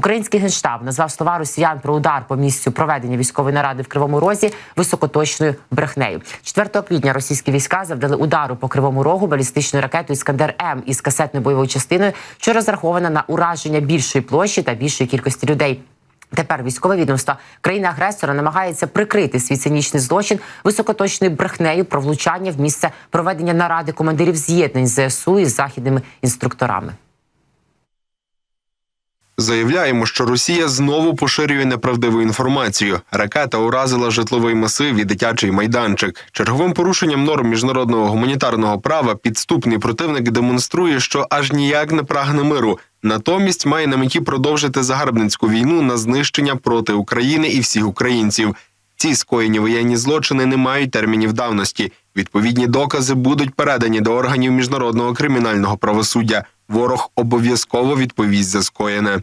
Український генштаб назвав слова росіян про удар по місцю проведення військової наради в Кривому Розі високоточною брехнею. 4 квітня російські війська завдали удару по Кривому Рогу балістичною ракетою Іскандер М із касетною бойовою частиною, що розрахована на ураження більшої площі та більшої кількості людей. Тепер військове відомство країни-агресора намагається прикрити свій цинічний злочин високоточною брехнею про влучання в місце проведення наради командирів з'єднань ЗСУ із західними інструкторами. Заявляємо, що Росія знову поширює неправдиву інформацію. Ракета уразила житловий масив і дитячий майданчик. Черговим порушенням норм міжнародного гуманітарного права підступний противник демонструє, що аж ніяк не прагне миру. Натомість має на меті продовжити загарбницьку війну на знищення проти України і всіх українців. Ці скоєні воєнні злочини не мають термінів давності. Відповідні докази будуть передані до органів міжнародного кримінального правосуддя. Ворог обов'язково відповість за скоєне.